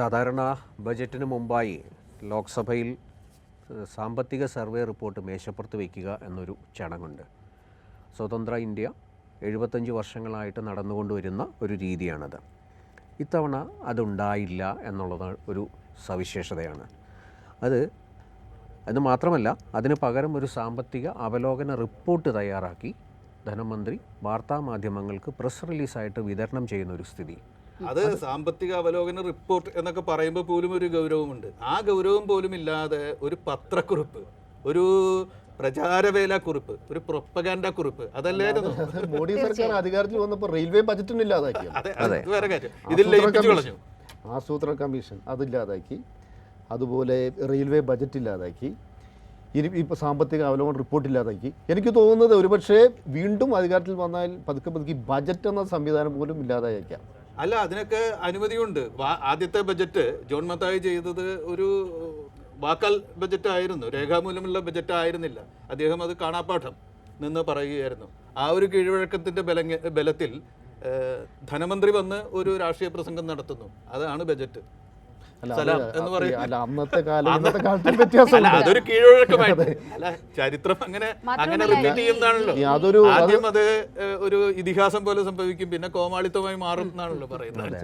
സാധാരണ ബജറ്റിന് മുമ്പായി ലോക്സഭയിൽ സാമ്പത്തിക സർവേ റിപ്പോർട്ട് മേശപ്പുറത്ത് വയ്ക്കുക എന്നൊരു ചടങ്ങുണ്ട്. സ്വതന്ത്ര ഇന്ത്യ എഴുപത്തഞ്ച് വർഷങ്ങളായിട്ട് നടന്നുകൊണ്ടുവരുന്ന ഒരു രീതിയാണത്. ഇത്തവണ അതുണ്ടായില്ല എന്നുള്ളത് ഒരു സവിശേഷതയാണ്. അത് അത് മാത്രമല്ല അതിന് പകരം ഒരു സാമ്പത്തിക അവലോകന റിപ്പോർട്ട് തയ്യാറാക്കി ധനമന്ത്രി വാർത്താമാധ്യമങ്ങൾക്ക് പ്രസ് റിലീസായിട്ട് വിതരണം ചെയ്യുന്ന ഒരു സ്ഥിതി. അത് സാമ്പത്തിക അവലോകന റിപ്പോർട്ട് എന്നൊക്കെ പറയുമ്പോൾ പോലും ഒരു ഗൗരവമുണ്ട്. ആ ഗൗരവം പോലും ഇല്ലാതെ ഒരു പത്രക്കുറിപ്പ് ഒരു പ്രചാരവേല കുറിപ്പ് ഒരു പ്രൊപ്പഗാൻഡ കുറിപ്പ് അതല്ലായിരുന്നു മോഡി സർക്കാർ അധികാരത്തിൽ വന്നപ്പോൾ റെയിൽവേ ബജറ്റും ഇല്ലാതാക്കി. അതെ അത് വേറെ കാര്യം ഇതിൽ ലയിപ്പിച്ചു കളഞ്ഞു. ആസൂത്രണ കമ്മീഷൻ അതില്ലാതാക്കി. അതുപോലെ റെയിൽവേ ബജറ്റ് ഇല്ലാതാക്കി. ഇനി ഇപ്പോൾ സാമ്പത്തിക അവലോകന റിപ്പോർട്ട് ഇല്ലാതാക്കി. എനിക്ക് തോന്നുന്നത് ഒരുപക്ഷെ വീണ്ടും അധികാരത്തിൽ വന്നാൽ പതുക്കെ പതുക്കെ ബജറ്റ് എന്ന സംവിധാനം പോലും ഇല്ലാതായേക്കാം. അല്ല അതിനൊക്കെ അനുമതിയുണ്ട്. ആദ്യത്തെ ബജറ്റ് ജോൺ മത്തായി ചെയ്തത് ഒരു വാക്കാൽ ബജറ്റ് ആയിരുന്നു രേഖാമൂലമുള്ള ബജറ്റ് ആയിരുന്നില്ല അദ്ദേഹം അത് കാണാപ്പാഠം നിന്ന് പറയുകയായിരുന്നു. ആ ഒരു കീഴ്വഴക്കത്തിന്റെ ബല ബലത്തിൽ ധനമന്ത്രി വന്ന് ഒരു രാഷ്ട്രീയ പ്രസംഗം നടത്തുന്നു. അതാണ് ബജറ്റ്. സലാം എന്ന് അന്നത്തെ കാലം അതൊരു കീഴ്വഴക്കമായിട്ട് അല്ല ചരിത്രം അങ്ങനെ അങ്ങനെ മാത്രമല്ല റിപ്പീറ്റ് ചെയ്യുന്നതാണല്ലോ. ഈ അതൊരു- ആദ്യം അത് ഒരു ഇതിഹാസം പോലെ സംഭവിക്കും പിന്നെ കോമാളിത്തമായി മാറും എന്നാണല്ലോ പറയുന്നത്.